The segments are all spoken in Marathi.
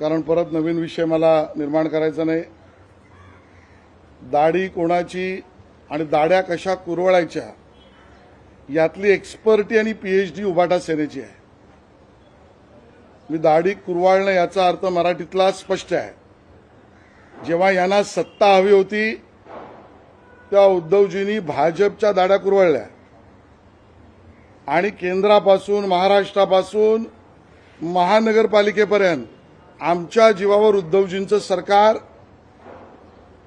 कारण परत नवीन विषय मला निर्माण करायचा नाही. दाढी कोणाची आणि दाढ्या कशा कुरवळायच्या यातली एक्सपर्टी आणि पीएचडी उभाटा सेनेची आहे. मी दाढी कुरवाळणं याचा अर्थ मराठीतला स्पष्ट आहे. जेव्हा यांना सत्ता हवी होती तेव्हा उद्धवजींनी भाजपच्या दाढ्या कुरवळल्या. आणि केंद्रापासून महाराष्ट्रापासून महानगरपालिकेपर्यंत आमच्या जीवावर उद्धवजींचं सरकार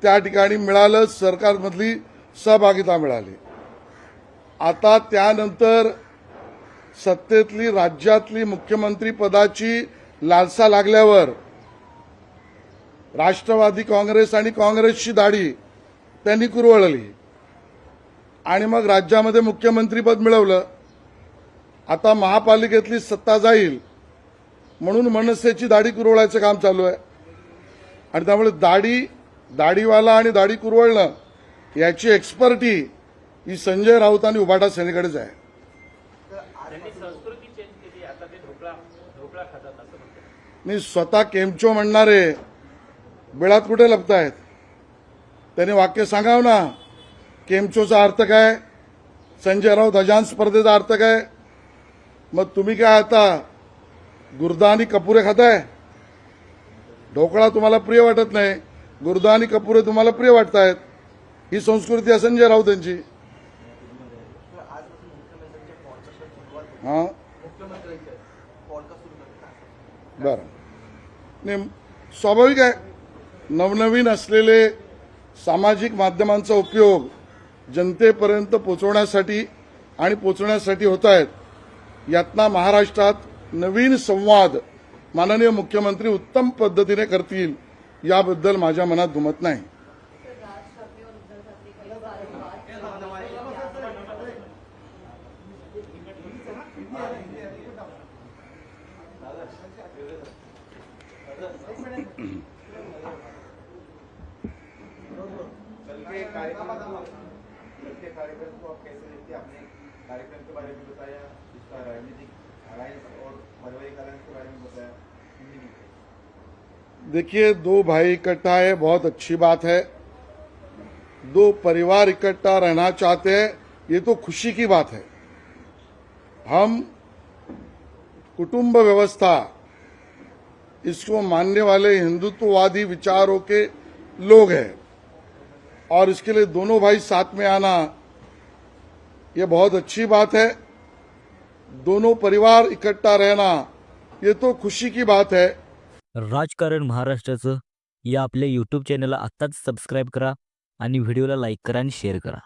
त्या ठिकाणी मिळालं सरकारमधली सहभागिता मिळाली. आता त्यानंतर सत्तेतली राज्यातली मुख्यमंत्री पदाची लालसा लागल्यावर राष्ट्रवादी काँग्रेस आणि काँग्रेसची दाढी त्यांनी कुरवळली. आणि मग राज्यामध्ये मुख्यमंत्रीपद मिळवलं. आता महापालिकेतली सत्ता जाईल. म्हणून मनसेची दाढी कुरवळायचं काम चालू आहे. आणि त्यामुळे दाढी दाढीवाला आणि दाढी कुरवळणं याची एक्सपर्टी ही संजय राऊत आणि उबाटा सेनेकडेच आहे. मी स्वतः केमचो म्हणणारे बिळात कुठे लपतायत? त्याने वाक्य सांगाव ना? केमचोचा अर्थ काय? संजय राऊत अजान स्पर्धेचा अर्थ काय? मग तुम्ही काय आता गुर्दा आणि कपुरे खाताय. ढोकळा तुम्हाला प्रिय वाटत नाही गुर्दा आणि कपुरे तुम्हाला प्रिय वाटतायत. ही संस्कृती आहे संजय राऊत यांची. हा. बरं. नाही स्वाभाविक आहे नवनवीन असलेले सामाजिक माध्यमांचा उपयोग जनतेपर्यंत पोचवण्यासाठी आणि पोचवण्यासाठी होत आहेत यातना महाराष्ट्रात नवीन संवाद माननीय मुख्यमंत्री उत्तम पद्धतीने करतील याबद्दल माझ्या मनात दुमत नाही. कार्यक्रम को आप कैसे देखते हैं? आपने कार्यक्रम के बारे में बताया इसका राजनीतिक देखिए, दो भाई इकट्ठा है, बहुत अच्छी बात है। दो परिवार इकट्ठा रहना चाहते हैं, ये तो खुशी की बात है। हम कुटुंब व्यवस्था, इसको मानने वाले हिंदुत्ववादी विचारों के लोग हैं। और इसके लिए दोनों भाई साथ में आना, ये बहुत अच्छी बात है। दोनों परिवार इकट्ठा रहना ये तो खुशी की बात है। राजकारण महाराष्ट्राचं या आपल्या यूट्यूब चॅनलला आत्ताच सबस्क्राईब करा आणि व्हिडिओला लाईक करा आणि शेअर करा.